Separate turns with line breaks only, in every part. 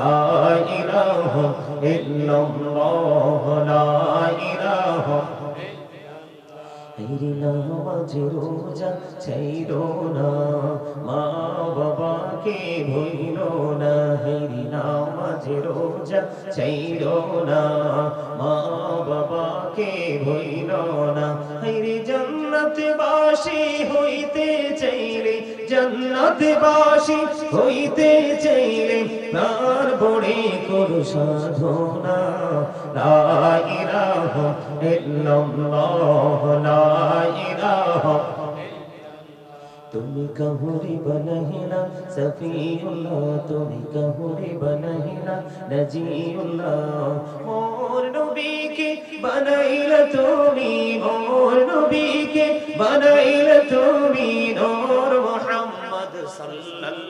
লা ইলাহা ইল্লাল্লাহ লা ইলাহা হেরি নামাজে রোজা ছাইরো না মা বাবাকে ভইল না হেরি নামাজে রোজা ছাইরো না মা বাবাকে ভইল না হেরি জান্নাত বাসী হইতে চাইলে বাসী হইতে চাইলে বড়ে করু সাধনা, লা ইলাহা ইল্লাল্লাহ, লা ইলাহা তুমি কহুরি বনহিনা, সফিউল্লাহ, তুমি কহুরি বনহিনা, নজিউল্লাহ। মোর নবীকে বানাইল তুমি মোর নবীকে বানাইল তুমি, নূর Muhammad সাল্লাল্লাহ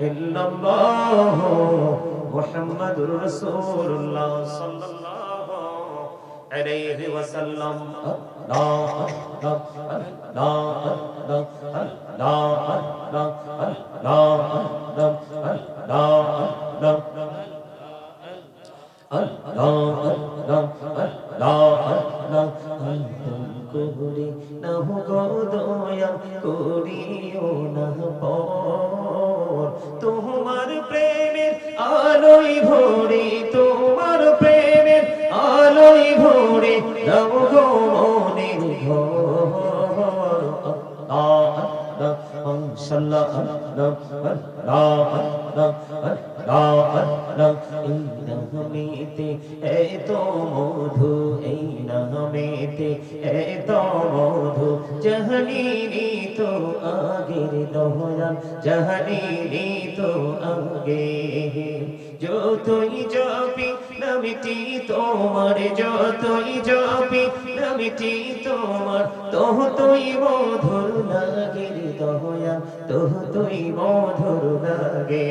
illallah Muhammadur Rasulullah sallallahu alayhi wa sallam Allah Allah Allah Allah Allah Allah এত মধু তো আগের দহরান জাহানিনি তো আগে যতই জপি নামিটি তোমার যতই তোমার তহ তুই মধুর লাগে রে দহয়া তহ তুই মধুর লাগে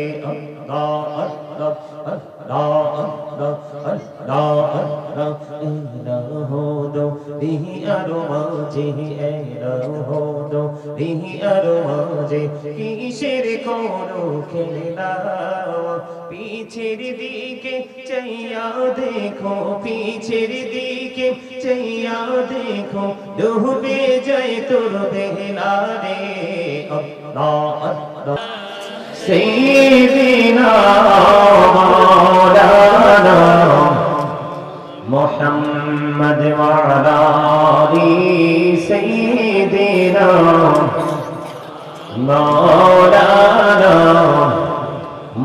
দিহি আরও মাঝে এরহদো দিহি আরও মাঝে কিসের কোনো খেলা পিছের দিকে চাইয়া দেখো, পিছের দিকে দিকে চাইয়া দেখো? ডুবে যায় তোর বেহলা মোহাম্মদ ওয়ালালি সেদিনা مولانا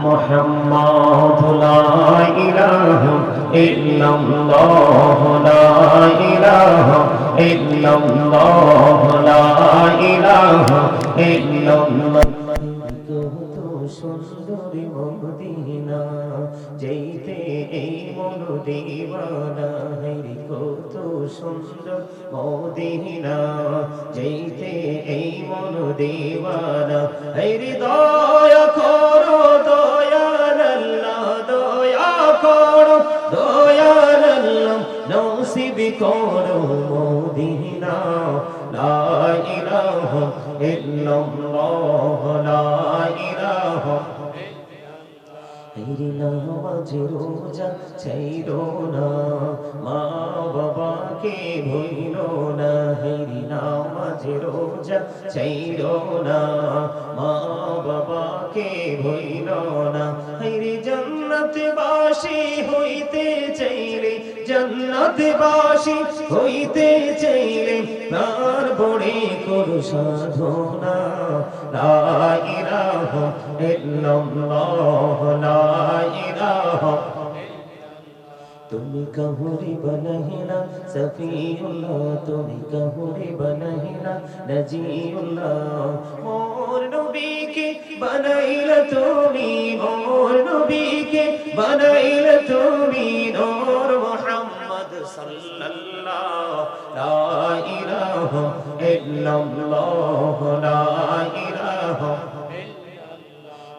محمد لا إله ইল্লাল্লাহ, লা ইলাহা ইল্লাল্লাহ, লা ইলাহা ইল্লাল্লাহ। যেইতে এই মন দিবানা কত সুন্দর মদিনা যেইতে এই মন দিবানা হৃদয় করো মদিনা, লা ইলাহা ইল্লাল্লাহ, লা ইলাহা হেরি নামাজে রোজা ছাইরো না, মা বাবাকে ভইল না। হেরি নামাজে রোজা ছাইরো না, মা বাবাকে ভইল না। হেরি জান্নাত বাসী হইতে চাইলে জান্নাত বাসী হইতে চাইলে প্রাণ বড়ে করু সাধনা। তুমি কাহুরি বলহিনা সফিউল্লাহ, তুমি কাহুরি বলহিনা নজিউল্লাহ। মোর নবীকে বানাইলা তুমি, মোর নবীকে বানাইলা তুমি মুহাম্মদ সাল্লাল্লাহ লা ইলাহা ইল্লাল্লাহ, লা ইলাহা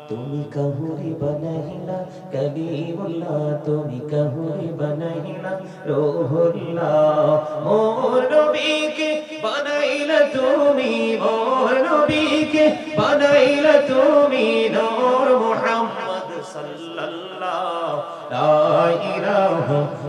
তুমি কাহুরি বানাইলা, কলিমুল্লাহ, তুমি কাহুরি বানাইলা, রোহুল্লাহ। মোর নবীকে বানাইলা তুমি মোর নবীকে বানাইলা তুমি, নূর মুহাম্মদ সাল্লাল্লাহ লা ইলাহা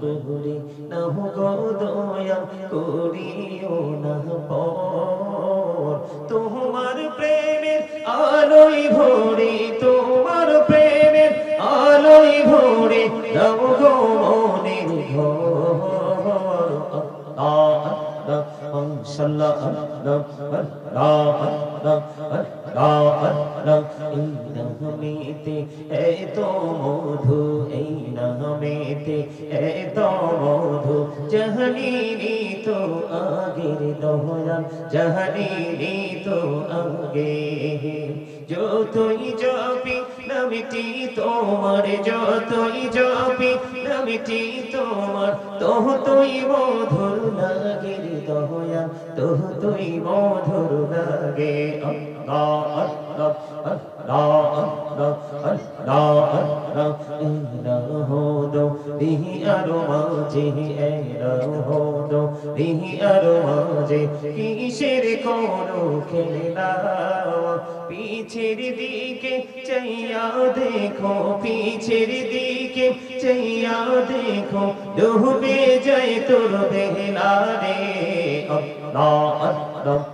করি না দয়া করিও না পর তোমার প্রেমের আলোই ভরে, তোমার প্রেমের আলোই ভরে দাও গো মনের ঘর। আল্লাহ আল্লাহ আল্লাহ আল্লাহ আল্লাহ দহরান জাহানিনি তো আগে। যতই জপি, নামটি তোমার, যতই জপি, নামটি তোমার। তোহ তুই মধুর লাগে দহয়া তোহ তুই মধুর লাগে আল্লাহ আল্লাহ আল্লাহ দিহি আরও মাঝে কিসের কোনো খেলা পিছের দিকে চাইয়া দেখো, পিছের দিকে চাইয়া দেখো, ডুবে যায় তোর দেহলা রে। আল্লাহ।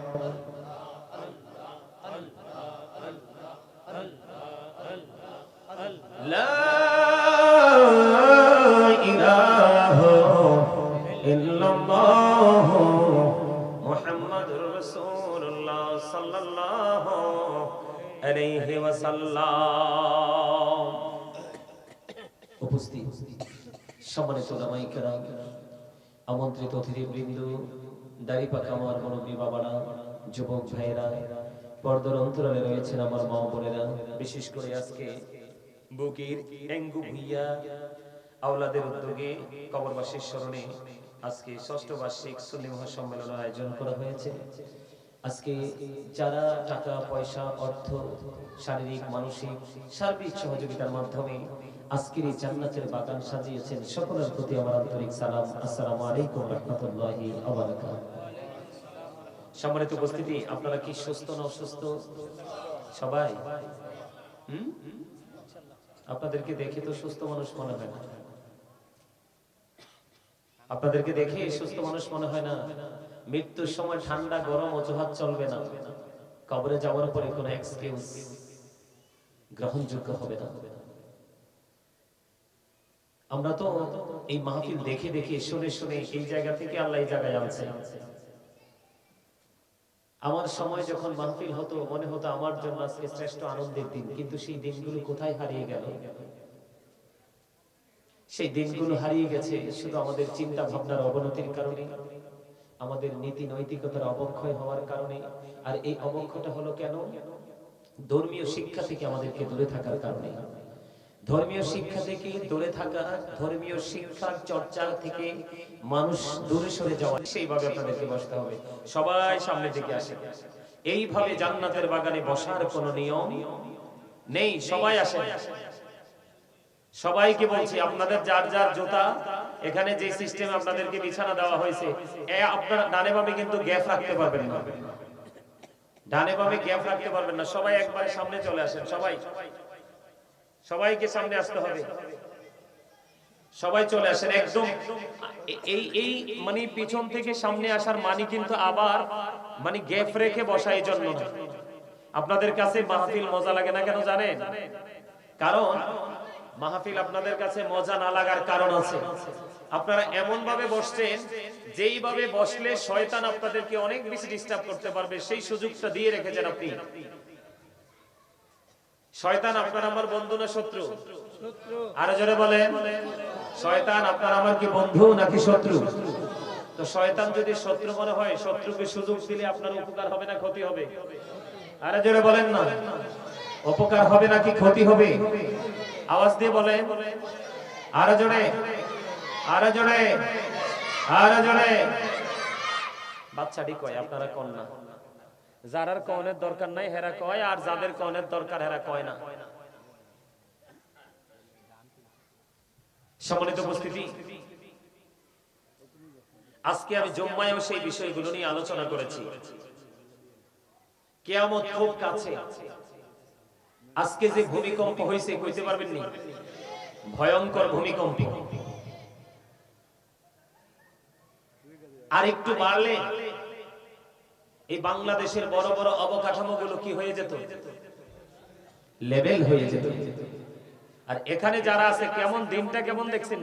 وسلم উপস্থিত সম্মানিত ওলামাই কেরাম আমন্ত্রিত অতিথিবৃন্দ দাড়ি পাকা আমার মুরব্বী বাবারা যুবক ভাইয়েরা পর্দার অন্তরালে রয়েছেন আমার মা বোনেরা বিশেষ করে আজকে বুকির ডেঙ্গু ভুইয়া আওলাদের উদ্যোগে কবরবাসীর স্মরণে আজকে ষষ্ঠ বার্ষিক সুন্নি মহাসম্মেলন আয়োজন করা হয়েছে আজকে যারা টাকা, পয়সা, অর্থ, শারীরিক, মানসিক, সার্বিক সহযোগিতার মাধ্যমে আজকের এই জান্নাতের বাগান সাজিয়েছেন, সকলের প্রতি আমার আন্তরিক সালাম। আসসালামু আলাইকুম রহমতুল্লাহি সম্মানিত উপস্থিতি, আপনারা কি সুস্থ না অসুস্থ? সবাই? আপনাদেরকে দেখে তো সুস্থ মানুষ মনে হয় না। আপনাদেরকে দেখে সুস্থ মানুষ মনে হয় না? মৃত্যুর সময় ঠান্ডা, গরম অজুহাত চলবে না। কবরে যাওয়ার পরে কোনো এক্সকিউজ গ্রহণযোগ্য হবে না। আমরা তো এই মাহফিল দেখে দেখে, শুনে শুনে এই জায়গা থেকে আল্লাহ এই জায়গায় আনছে। আমার সময় যখন মাহফিল হতো, মনে হতো আমার জন্য আজকে শ্রেষ্ঠ আনন্দের দিন, কিন্তু সেই দিনগুলো কোথায় হারিয়ে গেল? সেই দিনগুলো হারিয়ে গেছে শুধু আমাদের চিন্তা ভাবনার অবনতির কারণে। আমাদের নীতি নৈতিকতার অবক্ষয় হওয়ার কারণে। আর এই অবক্ষয়টা হলো কেন? ধর্মীয় শিক্ষা থেকে আমাদেরকে দূরে থাকার কারণে। ধর্মীয় শিক্ষা থেকে দূরে থাকা, ধর্মীয় শিক্ষার চর্চা থেকে মানুষ দূরে সরে যাওয়া, সেইভাবে আপনাদেরকে বসতে হবে। সবাই সামনে দিকে আসে এইভাবে জান্নাতের বাগানে বসার কোন নিয়ম নেই। সবাই আসে সবাইকে বলছি, আপনাদের যার যার জুতা, এখানে যে সিস্টেম আপনাদেরকে বিছানা দেওয়া হয়েছে আপনার ডানে বামে কিন্তু গ্যাপ রাখতে পারবেন না। ডানে বামে গ্যাপ রাখতে পারবেন না। সবাই একবারে সামনে চলে আসেন, সবাই। সবাইকে সামনে আসতে হবে। সবাই চলে আসেন, একদম। এই এই মানে পিছন থেকে সামনে আসার মানে কিন্তু আবার মানে গ্যাপ রেখে বসা এই জন্য আপনাদের কাছে মাহফিল মজা লাগে না কেন জানেন? কারণ মাহফিল আপনাদের কাছে মজা না লাগার কারণ আছে। আপনারা এমন ভাবে বসছেন, যেইভাবে বসলে শয়তান আপনাদেরকে অনেক বেশি ডিস্টার্ব করতে পারবে, সেই সুযোগটা দিয়ে রেখেছেন আপনি। শয়তান আপনার আমার বন্ধু না শত্রু? আরও জোরে বলেন। শয়তান আপনার আমার কি বন্ধু নাকি শত্রু? তো শয়তান যদি শত্রু মনে হয়, শত্রুকে সুযোগ দিলে আপনার উপকার হবে না ক্ষতি হবে? আরও জোরে বলেন না। উপকার হবে নাকি ক্ষতি হবে? আওয়াজ দিয়ে বলেন আরও জোরে আরও জোরে আরও জোরে। বাচ্চাটি কয়, আপনারা কন্যা যারার কনের দরকার নাই হেরা কয়, আর যাদের কনের দরকার হেরা কয় না। সম্মানিত উপস্থিতি, আজকে আমি জম্মায়ও সেই বিষয়গুলো নিয়ে আলোচনা করেছি। কেয়ামত খুব কাছে। আজকে যে ভূমিকম্প হয়েছে, কইতে পারবেন নি? ভয়ঙ্কর ভূমিকম্প। আর একটু বাড়লে এই বাংলাদেশের বড় বড় অবকাঠামোগুলো কি হয়ে যেত? লেভেল হয়ে যেত। আর এখানে যারা আছে, কেমন দিনটা কেমন দেখছেন?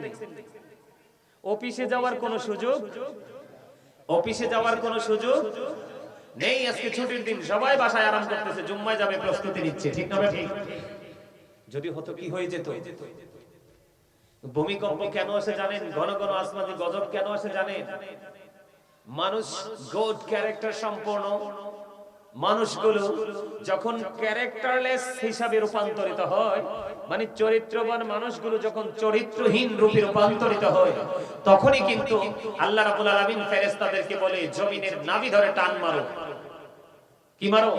অফিসে যাওয়ার কোনো সুযোগ? অফিসে যাওয়ার কোনো সুযোগ? নেই আজকে ছুটির দিন। সবাই বাসায় আরাম করতেছে জুম্মায় যাবে প্রস্তুতি নিচ্ছে। ঠিক না ঠিক যদি হতো কি হয়ে যেত? ভূমিকম্প কেন আসে জানেন? ঘন ঘন আসমানি গজব কেন আসে জানেন? মানুষ গুড ক্যারেক্টার সম্পন্ন মানুষগুলো যখন ক্যারেক্টারলেস হিসাবে রূপান্তরিত হয় মানে চরিত্রবান মানুষগুলো যখন চরিত্রহীন রূপে রূপান্তরিত হয় তখনই কিন্তু আল্লাহ রাব্বুল আলামিন ফেরেশতাদেরকে বলে জমিনের নাভি ধরে টান মারো। কি মারো?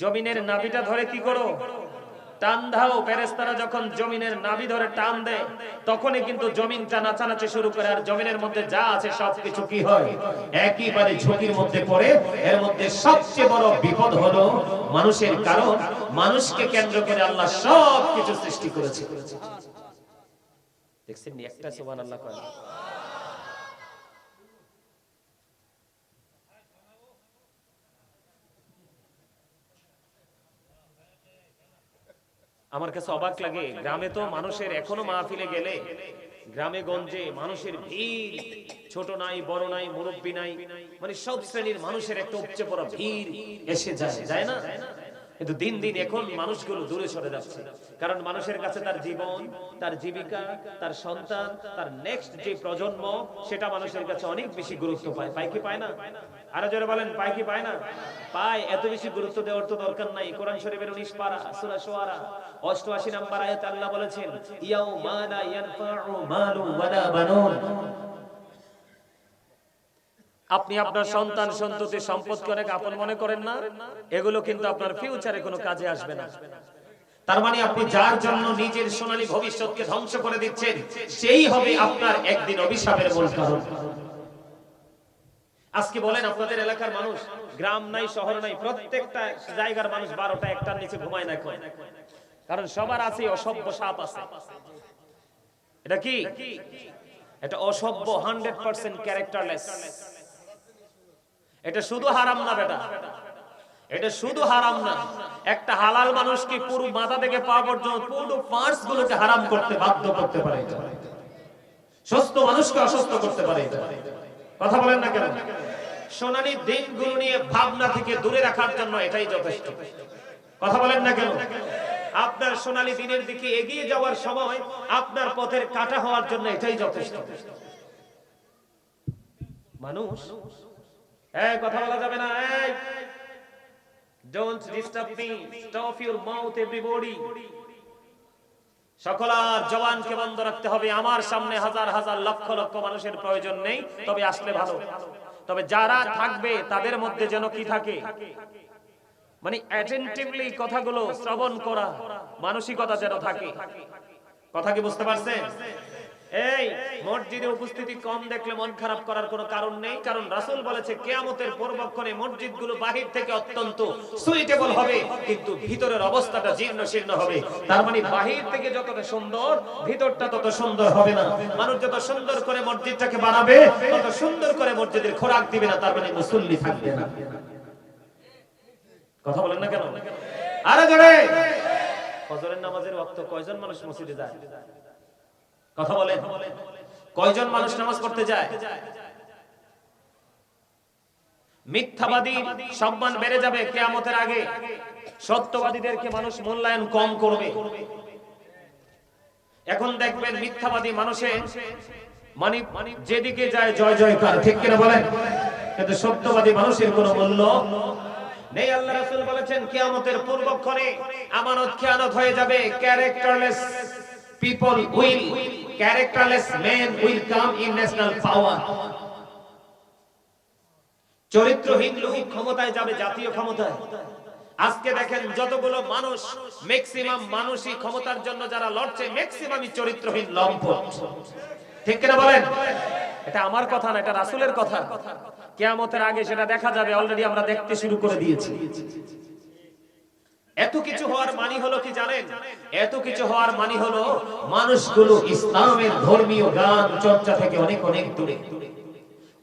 জমিনের নাভিটা ধরে কি করো? টান দাও, ফেরেশতারা যখন জমিনের নাভি ধরে টান দেয়, তখনই কিন্তু জমিনটা নাচানাচি শুরু করে, আর জমিনের মধ্যে যা আছে সবকিছু কি হয়? একইবারে ঝুঁকির মধ্যে পড়ে। এর মধ্যে সবচেয়ে বড় বিপদ হলো মানুষের কারণ। মানুষকে কেন্দ্র করে আল্লাহ সব কিছু সৃষ্টি করেছে। দেখছেন? একটা সুবহানাল্লাহ কয় আমার কাছে অবাক লাগে, গ্রামে তো মানুষের এখনও মাহফিলে গেলে, গ্রামে গঞ্জে মানুষের ভিড়, ছোট নাই, বড় নাই, মুরব্বী নাই মানে সব শ্রেণির মানুষের একটা উপচে পড়া ভিড় এসে যায় যায় না? কিন্তু দিন দিন এখন মানুষগুলো দূরে সরে যাচ্ছে। কারণ মানুষের কাছে তার জীবন, তার জীবিকা, তার সন্তান, তার নেক্সট যে প্রজন্ম, সেটা মানুষের কাছে অনেক বেশি গুরুত্ব পায়। পায় কি পায় না? আরও জোরে বলেন, পায় কি পায় না? পায়, এত বেশি গুরুত্ব দেওয়ার তো দরকার নাই। কোরআন শরীফের 19 পারা, সূরা শুআরা 88 নম্বর আয়াতে আল্লাহ বলেছেন, ইয়াউমা লা ইয়ানফাউ ওয়ালা বানুন। আপনি আপনার সন্তান, সন্ততি সম্পদকে অনেক আপন মনে করেন না, এগুলো কিন্তু আপনার ফিউচারে কোনো কাজে আসবে না। তার মানে আপনি যার জন্য নিজের সোনালী ভবিষ্যৎকে ধ্বংস করে দিচ্ছেন, সেই হবে আপনার একদিন অভিশাপের মূল কারণ। আজকে বলেন আপনাদের এলাকার মানুষ, গ্রাম নাই, শহর নাই, প্রত্যেকটা জায়গার মানুষ বারোটা একটার নিচে ঘুমায় না কয় কারণ সবার আছে অসভ্য সাপ আছে। এটা কি? এটা অসভ্য হান্ড্রেড পার্সেন্ট ক্যারেক্টারলেস এটা শুধু হারাম না বেটা। এটা শুধু হারাম না। একটা হালাল মানুষকে পুরো মাথা থেকে পা পর্যন্ত পুরো পার্টস গুলোকে হারাম করতে বাধ্য করতে পারে। সুস্থ মানুষকে অসুস্থ করতে পারে। কথা বলেন না কেন? সোনালী দিনগুলো নিয়ে ভাবনা থেকে দূরে রাখার জন্য এটাই যথেষ্ট। কথা বলেন না কেন? আপনার সোনালী দিনের দিকে এগিয়ে যাওয়ার সময় আপনার পথের কাটা হওয়ার জন্য এটাই যথেষ্ট। মানুষ এই, কথা বলা যাবে না, এই। Don't disturb me stop your mouth everybody সকল আর বন্ধ রাখতে হবে, আমার সামনে হাজার হাজার লক্ষ লক্ষ মানুষের প্রয়োজন নেই, তবে আসলে ভালো। তবে যারা থাকবে, তাদের মধ্যে যেন কি থাকে? মানে অ্যাটেন্টিভলি কথাগুলো শ্রবণ করা, মানসিকতা যেন থাকে। কথা কি বুঝতে পারছেন? এই, মসজিদে উপস্থিতি কম দেখলে মন খারাপ করার কোনো কারণ নেই, কারণ রাসূল বলেছে, কিয়ামতের পূর্বক্ষণে মসজিদগুলো বাহির থেকে অত্যন্ত সুইটেবল হবে, কিন্তু ভিতরের অবস্থাটা জীর্ণ শীর্ণ হবে। তার মানে বাহির থেকে যতটা সুন্দর, ভিতরটা তত সুন্দর হবে না। মানুষ যত সুন্দর করে মসজিদটাকে বানাবে, তত সুন্দর করে মসজিদের খোরাক দিবে না, তার মানে মুসল্লি থাকবে না। কথা বলেন না কেন? আরে জোরে! ফজরের নামাজের ওয়াক্ত কয়জন মানুষ মসজিদে যায়? কথা বলেন কয়জন মানুষ নামাজ পড়তে যায়? মিথ্যাবাদী সম্মান বেড়ে যাবে কেয়ামতের আগে। সত্যবাদীদেরকে মানুষ মূল্যায়ন কম করবে। এখন দেখবেন মিথ্যাবাদী মানুষের মানে যেদিকে যায় জয় জয়কার। ঠিক কিনা বলেন? কিন্তু সত্যবাদী মানুষের কোনো মূল্য নেই। আল্লাহ রাসূল বলেছেন, কিয়ামতের পূর্বক্ষণে আমানত খেয়ানত হয়ে যাবে। Characterless people will characterless men will come in national power চরিত্রহীন লোক ক্ষমতায় যাবে, জাতীয় ক্ষমতায়। আজকে দেখেন যতগুলো মানুষ ম্যাক্সিমাম মানুষই ক্ষমতার জন্য যারা লড়ছে ম্যাক্সিমামই চরিত্রহীন লম্পট। ঠিক কিনা বলেন? এটা আমার কথা না, এটা রাসূলের কথা। কিয়ামতের আগে সেটা দেখা যাবে অলরেডি আমরা দেখতে শুরু করে দিয়েছি। এত কিছু হওয়ার মানি হলো কি জানেন? এত কিছু হওয়ার মানি হলো মানুষগুলো ইসলামের ধর্মীয় গান চর্চা থেকে অনেক অনেক দূরে।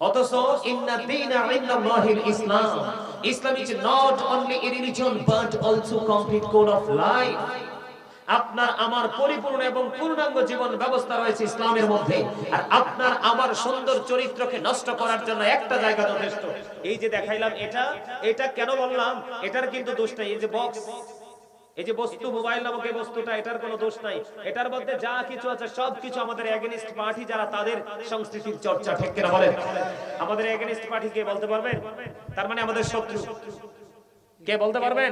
অথচ ইন্না দীনা ইন্নাল্লাহিল ইসলাম। Islam is not only a religion but also complete code of life আপনার আমার পরিপূর্ণ এবং পূর্ণাঙ্গ জীবন ব্যবস্থা রয়েছে ইসলামের মধ্যে। আর আপনার আমার সুন্দর চরিত্রকে নষ্ট করার জন্য একটা জায়গা যথেষ্ট। এই যে দেখাইলাম এটা এটা কেন বললাম? এটার কিন্তু দোষ নাই। এই যে বক্স এই যে বস্তু মোবাইল নামক এই বস্তুটা, এটার কোনো দোষ নাই। এটার মধ্যে যা কিছু আছে, সব কিছু আমাদের এগেনিস্ট পার্টি যারা তাদের সংস্কৃতির চর্চা, ঠিক কিনা বলেন? আমাদের এগেনিস্ট পার্টি কে বলতে পারবেন? তার মানে আমাদের শত্রু। কে বলতে পারবেন?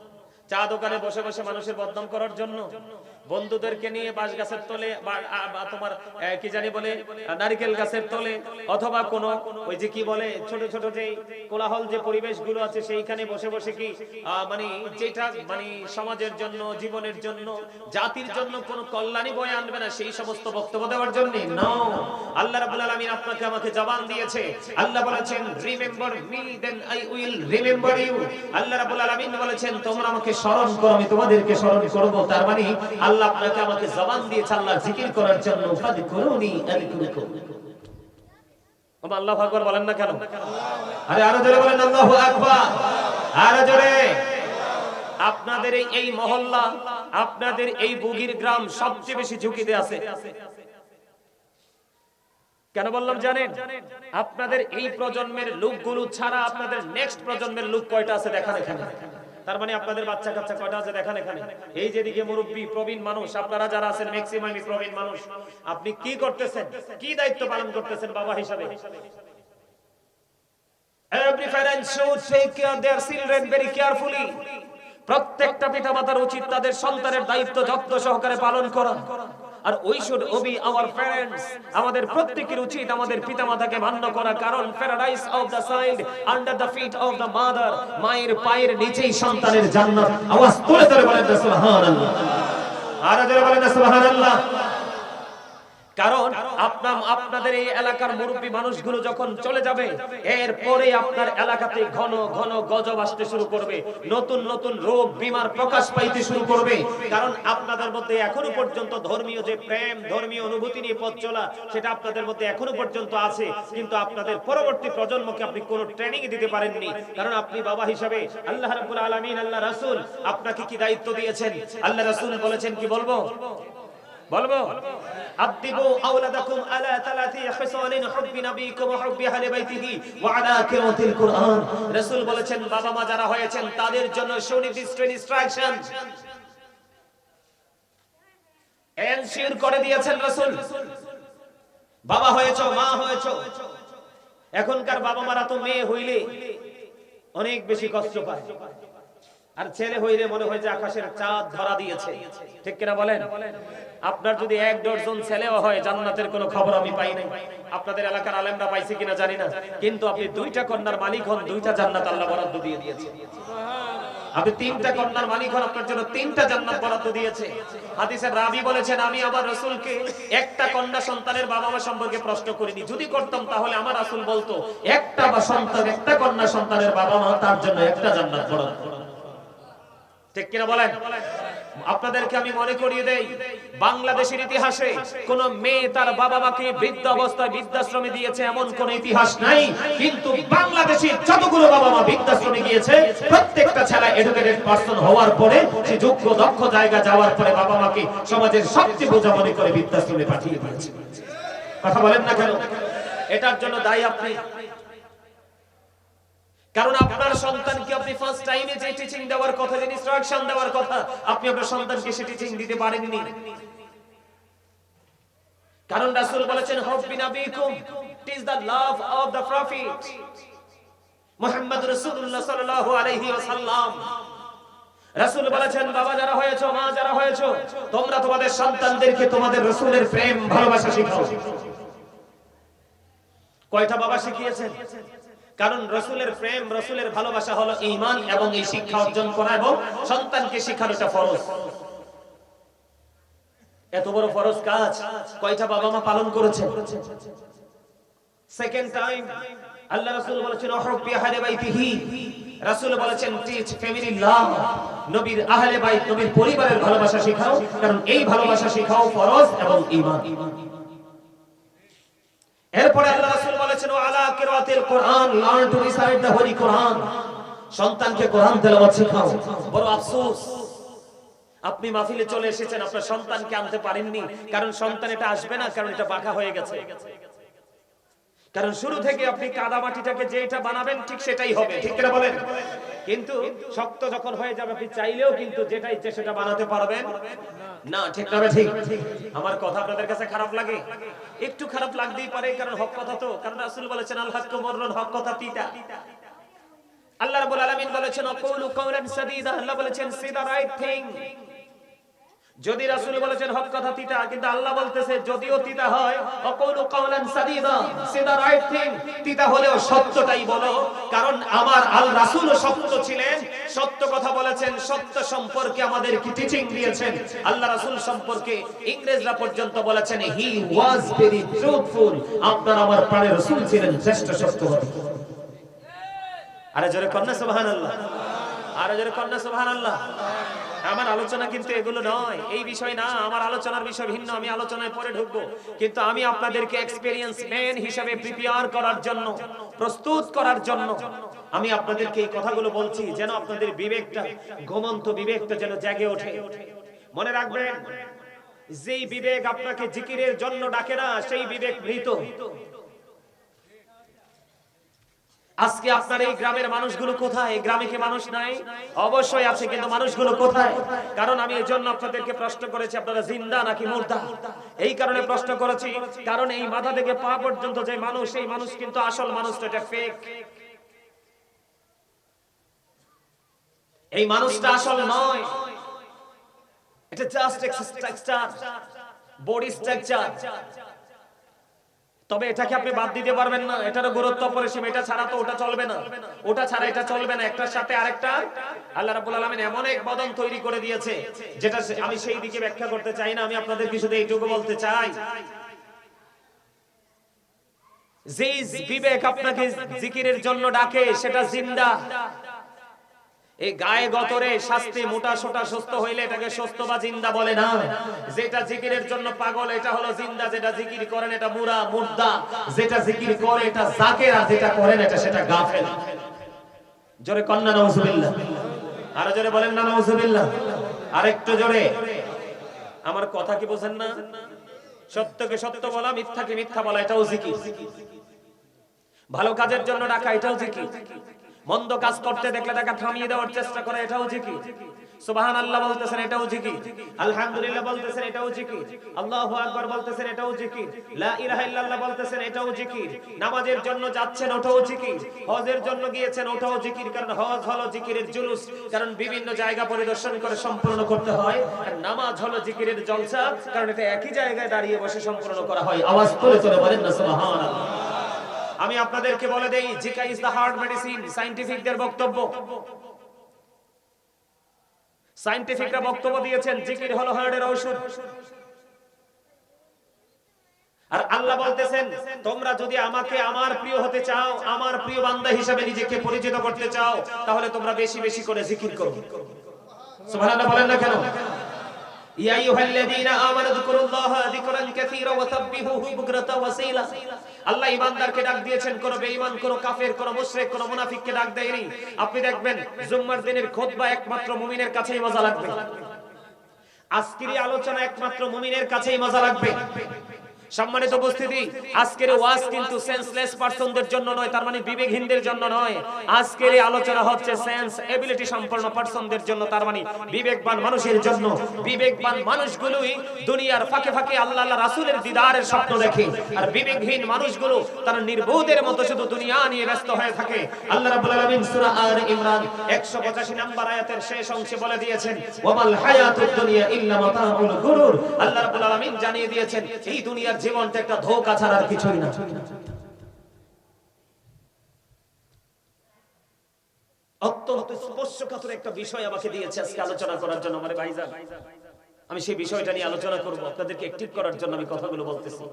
চা দোকানে বসে বসে মানুষের বদনাম করার জন্য। বন্ধুদেরকে নিয়ে বাঁশ গাছের তলে তোমার কি জানি বলে, নারিকেল গাছের তলে, অথবা কোন, ওই যে কি বলে, ছোট ছোট যে কোলাহল যে পরিবেশগুলো আছে, সেইখানে বসে বসে কি মানে যেটা মানে সমাজের জন্য, জীবনের জন্য, জাতির জন্য কোন কল্যাণী বয়ে আনবে না, সেই সমস্ত বক্তব্য দেওয়ার জন্য নাও আল্লাহ রাব্বুল আলামিন আপনাকে আমাকে জবান দিয়েছে। আল্লাহ বলেছেন remember me then I will remember you আল্লাহ রাব্বুল আলামিন বলেছেন, তোমরা আমাকে স্মরণ করো, আমি তোমাদেরকে স্মরণ তার মানে আল্লাহ আপনাকে আমাকে জবান দিয়েছে, আল্লাহ জিকির করার জন্য। আপনাদের এই মহল্লা, আপনাদের এই বুগির গ্রাম সবচেয়ে বেশি ঝুঁকিতে আছে। কেন বললাম জানেন? আপনাদের এই প্রজন্মের লোকগুলো ছাড়া আপনাদের নেক্সট প্রজন্মের লোক কয়টা আছে? দেখান তার মানে আপনাদের বাচ্চা কাচ্চা কয়টা আছে দেখান এখানে। এই যেদিকে মুরব্বী, প্রবীণ মানুষ, আপনারা যারা আছেন ম্যাক্সিমামই প্রবীণ মানুষ, আপনি কি করতেছেন? কি দায়িত্ব পালন করতেছেন বাবা হিসাবে? Every parent should take care their children very carefully. প্রত্যেকটা পিতামাতার উচিত তাদের সন্তানের দায়িত্ব যত্ন সহকারে পালন করা। আর ওই শুড ওবি আওয়ার প্যারেন্টস আমাদের প্রত্যেকের উচিত আমাদের পিতামাতাকে মান্য করা কারণ paradise of the side under the feet of the mother মায়ের পায়ের নিচেই সন্তানের জান্নাত। আওয়াজ তুলে তুলে বলেন সুবহানাল্লাহ। আর জোরে বলেন সুবহানাল্লাহ। কারণ আপনার, আপনাদের এই এলাকার মুরব্বী মানুষগুলো যখন চলে যাবে, এরপরে আপনার এলাকাতে ঘন ঘন গজব আসতে শুরু করবে, নতুন নতুন রোগ, বিমার প্রকাশ পাইতে শুরু করবে। কারণ আপনাদের মধ্যে এখনও পর্যন্ত ধর্মীয় যে প্রেম, ধর্মীয় অনুভূতি নিয়ে পথ চলা, সেটা আপনাদের মধ্যে এখনও পর্যন্ত আছে। কিন্তু আপনাদের পরবর্তী প্রজন্মকে আপনি কোনো ট্রেনিং দিতে পারেননি। কারণ আপনি বাবা হিসাবে আল্লাহ রাব্বুল আলামিন, আল্লাহ রাসূল, আপনাকে কি দায়িত্ব দিয়েছেন? আল্লাহ রাসূল বলেছেন কি বলব? বলব? আদিবু আওলাদাকুম আলা তালাতি খিসালিন হুব্বি নবীকুম ওয়া হুব্বি আহলি বাইতিহি ওয়া আলা কিরাতিল কুরআন। রাসূল বলেছেন, বাবা মা যারা হয়েছেন, তাদের জন্য সুনির্দিষ্ট ইনস্ট্রাকশন এনশিওর করে দিয়েছেন রাসূল। বাবা হয়েছ, মা হয়েছ। এখনকার বাবা মারা তো মেয়ে হইলে অনেক বেশি কষ্ট পায়। আর ছেলে হইলে মনে হয় যে আকাশের চাঁদ ধরা দিয়েছে। ঠিক কিনা বলেন? আপনার যদি এক ডজন ছেলেও হয়, জান্নাতের কোনো খবর আমি পাই নাই। আপনাদের এলাকার আলেমরা পাইছে কিনা জানি না। কিন্তু আপনি দুইটা কন্যার মালিক হন, দুইটা জান্নাত আল্লাহ বরাদ্দ দিয়ে দিয়েছে। আপনি তিনটা কন্যার মালিক হন, আপনার জন্য তিনটা জান্নাত বরাদ্দ দিয়েছে। হাদিসের রাবি বলেছেন, আমি আমার রাসূলকে একটা কন্যা সন্তানের বাবা মা সম্পর্কে প্রশ্ন করিনি। যদি করতাম তাহলে আমার রাসূল বলতো, একটা বা সন্তান, একটা কন্যা সন্তানের বাবা মা তার জন্য একটা জান্নাত বরাদ্দ। ঠিক কিনা বলেন? আপনাদেরকে আমি মনে করিয়ে দেই, বাংলাদেশের ইতিহাসে কোন মেয়ে তার বাবা মাকে বৃদ্ধ অবস্থায় বৃদ্ধাশ্রমে দিয়েছে এমন কোন ইতিহাস নাই। কিন্তু যতগুলো বাবা মা বৃদ্ধাশ্রমে গিয়েছে, প্রত্যেকটা এডুকেটেড হওয়ার পরে সে যোগ্য, দক্ষ জায়গা যাওয়ার পরে বাবা মাকে সমাজের সবচেয়ে বোঝা মনে করে বৃদ্ধাশ্রমে পাঠিয়ে দিয়েছে। কথা বলেন না কেন? এটার জন্য দায়ী আপনি। কারণ আপনার সন্তানকে আপনি ফার্স্ট টাইমে যে টিচিং দেওয়ার কথা, যে ইনস্ট্রাকশন দেওয়ার কথা, আপনি আপনার সন্তানকে সে টিচিং দিতে পারেননি? কারণ রাসূল বলেছেন, হব্বি নাবিকুম is the love of the prophet. Muhammad রাসূলুল্লাহ সাল্লাল্লাহু আলাইহি ওয়াসাল্লাম। রাসূল বলেছেন, বাবা যারা হয়েছো, মা যারা হয়েছো, তোমরা তোমাদের সন্তানদেরকে তোমাদের রাসূলের প্রেম, ভালোবাসা শেখাও। কয়টা বাবা শিখিয়েছেন? কারণ রসুলের প্রেম, রসুলের ভালোবাসা হলো ঈমান এবং এই শিক্ষা অর্জন করা এবং সন্তানকে শেখানোটা ফরজ। এত বড় ফরজ কাজ কয়টা বাবা মা পালন করেছে সেকেন্ড টাইম আল্লাহ রাসূল বলেছেন বাইতিহি। রাসূল বলেছেন, টিচ ফ্যামিলি লাভ, নবীর আহলে বাইত, নবীর পরিবারের ভালোবাসা শেখাও, কারণ এই ভালোবাসা শেখাও ফরজ এবং ঈমান। এরপরে আল্লাহ রাসূল বলেছেন আলা কিরাতিল Quran, learn to recite the holy Quran. সন্তানকে কোরআন তেলাওয়াত শেখাও। বড় আফসোস। আপনি মাহফিলে চলে এসেছেন, আপনার সন্তানকে আনতে পারেননি। কারণ সন্তান এটা আসবে না, কারণ এটা বাঁকা হয়ে গেছে। কারণ শুরু থেকে আপনি কাদা মাটিটাকে যেটা বানাবেন, ঠিক সেটাই হবে। ঠিক কিনা বলেন? কিন্তু শক্ত যখন হয়ে যাবে, আপনি চাইলেও কিন্তু যেটা ইচ্ছে সেটা বানাতে পারবেন। না ঠিক না ঠিক। আমার কথা আপনাদের কাছে খারাপ লাগে? একটু খারাপ লাগতেই পারে কারণ হক কথা তো। কারণ রাসূল বলেছেন আল হাক্কু মররুন হক কথা তিতা। আল্লাহ রাব্বুল আলামিন বলেছেন আকুলু কওলান সাদীদা। আল্লাহ বলেছেন সে দা রাইট থিং যদি রাসূল বলেছেন, হক কথা তিতা কিন্তু আল্লাহ বলতেছে, যদিও তিতা হয় কাওলান সাদীদা রাইট থিং তিতা হলেও সত্যটাই বলো, কারণ আমার আল রাসূল সত্য ছিলেন, সত্য কথা বলেছেন, সত্য সম্পর্কে আমাদের কি টিচিং দিয়েছেন। আল্লাহ রাসূল সম্পর্কে ইংরেজরা পর্যন্ত বলেছেন হি ওয়াজ ভেরি ট্রুথফুল আপনার আমার প্রাণের রাসূল ছিলেন শ্রেষ্ঠ আরে জোরে কন্যা সুবহানাল্লাহ। আরে জোরে কন্যা সুবহানাল্লাহ। আমার আলোচনা কিন্তু এগুলো নয়। এই বিষয় না, আমার আলোচনার বিষয় ভিন্ন, আমি আলোচনায় পরে ঢুকবো। কিন্তু আমি আপনাদেরকে এক্সপেরিয়েন্স ম্যান হিসেবে প্রিপেয়ার করার জন্য, প্রস্তুত করার জন্য আমি আপনাদেরকে এই কথাগুলো বলছি যেন আপনাদের বিবেকটা, ঘুমন্ত বিবেকটা যেন জেগে ওঠে। মনে রাখবেন, যেই বিবেক আপনাকে জিকিরের জন্য ডাকে না, সেই বিবেক মৃত। আজকে আপনার এই গ্রামের মানুষগুলো কোথায়? এই গ্রামে কি মানুষ নাই? অবশ্যই আছে, কিন্তু মানুষগুলো কোথায়? কারণ আমি এই জন্য আপনাদেরকে প্রশ্ন করেছি, আপনারা জিন্দা নাকি মুর্দা? এই কারণে প্রশ্ন করেছি, কারণ এই মাথা থেকে পা পর্যন্ত যে মানুষ এই মানুষ কিন্তু আসল মানুষটা এটা ফেক এই মানুষটা আসল নয়। এটা জাস্ট বডি স্ট্রাকচার তবে এটাকে আপনি বাদ দিতে পারবেন না। এটারও গুরুত্ব অপরিসীম। এটা ছাড়া তো ওটা চলবে না। ওটা ছাড়া এটা চলবে না। একটার সাথে আরেকটা। আল্লাহ রাব্বুল আলামিন এমন এক বদন তৈরি করে দিয়েছে, যেটা আমি সেই দিকে ব্যাখ্যা করতে চাই না। আমি আপনাদের কিছু এইটুকু বলতে চাই। যেই বিবেক আপনাকে জিকিরের জন্য ডাকে, সেটা জিন্দা। এই গায়ে গতরে শাস্তি মোটা সোটা সুস্থ হইলে এটাকে সুস্থ বা জিন্দা বলে না। যেটা জিকিরের জন্য পাগল, এটা হলো জিন্দা, যেটা জিকির করেন এটা মুরা মুর্দা। যেটা জিকির করে এটা যেটা করেন এটা সেটা গাফেল। জোরে কন্যা নাউজুবিল্লাহ। আরও জোরে বলেন না, নাউজুবিল্লাহ। আরেকটু জোরে। আমার কথা কি বোঝেন না? সত্যকে সত্য বলা, মিথ্যাকে মিথ্যা বলা, এটাও জিকির। ভালো কাজের জন্য ডাকা, এটাও জিকির। মন্দ কাজ করতে দেখলে তাকে থামিয়ে দেওয়ার চেষ্টা করা
সুবহান আল্লাহ বলতেছেন আলহামদুলিল্লাহ বলতেছেন বলতেছেন লা ইলাহা ইল্লাল্লাহ বলতেছেন নামাজের জন্য যাচ্ছেন জিকির হজের জন্য গিয়েছেন জিকির কারণ হজ হলো জিকিরের জুলুস। কারণ বিভিন্ন জায়গা পরিদর্শন করে সম্পূর্ণ করতে হয়। আর নামাজ হলো জিকিরের জলসা, কারণ এটা একই জায়গায় দাঁড়িয়ে বসে সম্পূর্ণ করা হয়। আওয়াজ তুলে তুলে বলেন না, সুবহানাল্লাহ। আমি আপনাদেরকে বলে দেই, Zika is the heart medicine সায়েন্টিফিকদের বক্তব্য। সায়েন্টিফিকরা বক্তব্য দিয়েছেন, জিকির হলো হার্টের ঔষধ। আর আল্লাহ বলতেছেন, তোমরা যদি আমাকে আমার প্রিয় হতে চাও, আমার প্রিয় বান্দা হিসেবে নিজেকে পরিচিত করতে চাও, তাহলে তোমরা বেশি বেশি করে জিকির করো। সুবহানাল্লাহ বলেন না কেন? ইয়া আইয়ুহাল্লাযীনা الذين যকুরুল্লাহা اذكروا الله ذكرا كثيرا وسبحوه ওয়া وسيلا আল্লাহ ইমানদারকে ডাক দিয়েছেন, কোন বেঈমান, কোন কাফের, কোন মুশরিক, কোন মুনাফিককে ডাক দেয়নি। আপনি দেখবেন জুম্মার দিনের খুতবা একমাত্র মুমিনের কাছেই মজা লাগবে। আজকের আলোচনা একমাত্র মুমিনের কাছেই মজা লাগবে। সম্মানিত উপস্থিতি, আজকের ওয়াজ কিন্তু সেন্সলেস পারসনদের জন্য নয়, তার মানে বিবেকহীনদের জন্য নয়। আজকের এই আলোচনা হচ্ছে সেন্স এবিলিটি সম্পন্ন পারসনদের জন্য, তার মানে বিবেকবান মানুষের জন্য। বিবেকবান মানুষগুলোই দুনিয়ার ফাঁকে ফাঁকে আল্লাহ আল্লাহ রাসূলের দিদারের স্বপ্ন দেখে, আর বিবেকহীন মানুষগুলো তারা নির্বোধের মতো শুধু দুনিয়া নিয়ে ব্যস্ত হয়ে থাকে। আল্লাহ রাব্বুল আলামিন সূরা আর ইমরান 185 নম্বর আয়াতের শেষ অংশে বলে দিয়েছেন, ওয়ামাল হায়াতুদ দুনিয়া ইল্লা মাতাউল গুরুর। আল্লাহ রাব্বুল আলামিন জানিয়ে দিয়েছেন, এই দুনিয়ার জীবনটা একটা ধোঁকা ছাড়া কিছুই না। অত্যন্ত স্পর্শকাতর একটা বিষয় আমাকে দিয়েছে আজকে আলোচনা করার জন্য আমার ভাইজান। আমি সেই বিষয়টা নিয়ে আলোচনা করব, আপনাদেরকে অ্যাক্টিভ করার জন্য আমি কথাগুলো বলতেছি।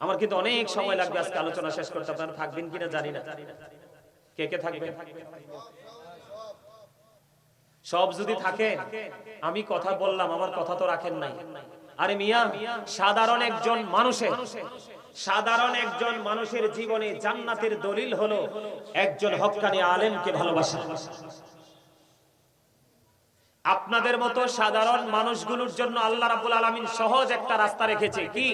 আমার কিন্তু অনেক সময় লাগবে আজকে আলোচনা শেষ করতে, আপনারা থাকবেন কিনা জানি না। কে কে থাকবেন? সব যদি থাকে, আমি কথা বললাম, আমার কথা তো রাখেন নাই। আরে মিয়া, সাধারণ একজন মানুষের সাধারণ একজন মানুষের জীবনে জান্নাতের দলিল হলো একজন হক্কানি আলেমকে ভালোবাসা। আপনাদের মতো সাধারণ মানুষগুলোর জন্য আল্লাহ রাব্বুল আলামিন সহজ একটা রাস্তা রেখেছে, কি?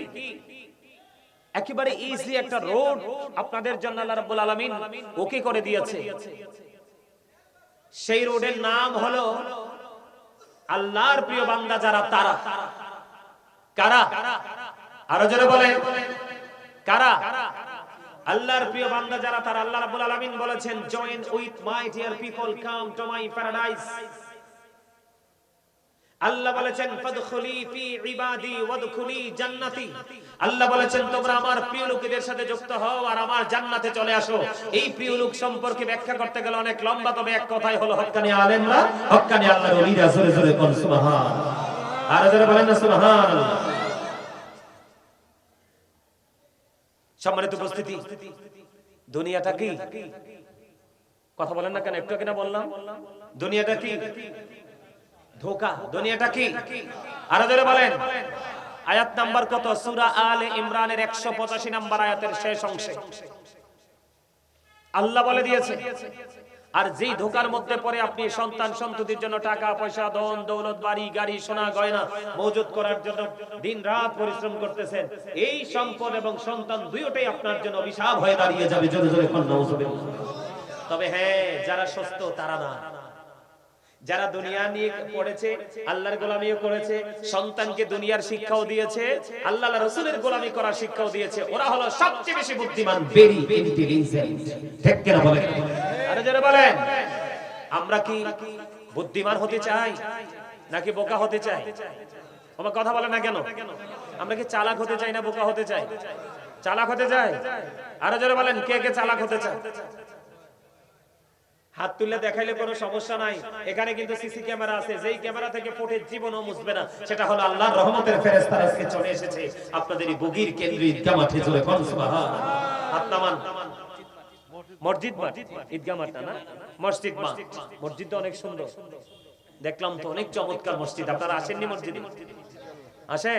একেবারে ইজি একটা রোড আপনাদের জন্য আল্লাহ রাব্বুল আলামিন ওকে করে দিয়েছে। সেই রোডের নাম হলো আল্লাহর প্রিয় বান্দা যারা তারা। কারা? আরও জোরে বলেন। কারা? আল্লাহর প্রিয় বান্দা যারা, তারা আল্লাহ রাব্বুল আলামিন বলেছেন join with my dear people come to my paradise Allah বলেছেন ফাদখুলি ফি ইবাদি ওয়াদখুলি জান্নাতি আল্লাহ বলেছেন, তোমরা আমার প্রিয় লোকেদের সাথে যুক্ত হও আর আমার জান্নাতে চলে আসো। এই প্রিয় লোক সম্পর্কে ব্যাখ্যা করতে গেলে অনেক লম্বা, তবে এক কথাই হলো, হক্কানি আলেমরা, হক্কানি আল্লাহর ওলিরা, জোরে জোরে কোন সুবহান আর জোরে বলেন না সুবহান সম্মানিত উপস্থিতি, দুনিয়াটা কি? কথা বলেন না কেন? একটু কিনা বললাম? দুনিয়াটা কি? ধোকা। দুনিয়াটা কি? আরও ধরে বলেন। আয়াত নাম্বার কত? সূরা আলে ইমরানের 185 নাম্বার আয়াতের শেষ অংশে। আল্লাহ বলে দিয়েছে আর যেই ধোকার মধ্যে পড়ে আপনি সন্তান সন্ততির জন্য টাকা, পয়সা, ধন, দৌলত, বাড়ি, গাড়ি, সোনা, গয়না মজুত করার জন্য দিন রাত পরিশ্রম করতেছেন, এই সম্পদ এবং সন্তান দুইটাই আপনার জন্য অভিশাপ হয়ে দাঁড়িয়ে যাবে, জোরে জোরে তবে হ্যাঁ যারা সুস্থ, তারা না। যারা দুনিয়া নিয়ে পড়েছে, আল্লাহর গোলামিও করেছে, সন্তানকে দুনিয়ার শিক্ষাও দিয়েছে, আল্লাহ রসুলের গোলামি করার শিক্ষাও দিয়েছে, ওরা হলো সবচেয়ে বেশি বুদ্ধিমান ভেরি ইন্টেলিজেন্ট ঠিক কিনা বলেন? আমরা কি বুদ্ধিমান হতে চাই নাকি বোকা হতে চাই? আমার কথা বলে না কেন? আমরা কি চালাক হতে চাই না বোকা হতে চাই? চালাক হতে চাই? আরও যারা বলেন, কে কে চালাক হতে চায়? হাত তুললে দেখাইলে কোনো সমস্যা নাই। এখানে কিন্তু সিসি ক্যামেরা আছে। যেই ক্যামেরা থেকে ফুটেজ জীবনও মুছবে না, সেটা হলো আল্লাহর রহমতের ফেরেশতা আজকে চলে এসেছে। আপনাদের বগির কেন্দ্রে ঈদগাহ মাঠে জোরে কোন সুবহান হাত নামান মসজিদ মাঠ ঈদগাহ মাঠ না? মসজিদ মাঠ মসজিদটা অনেক সুন্দর। দেখলাম তো অনেক চমৎকার মসজিদ। আপনারা আসেননি মসজিদ? আসে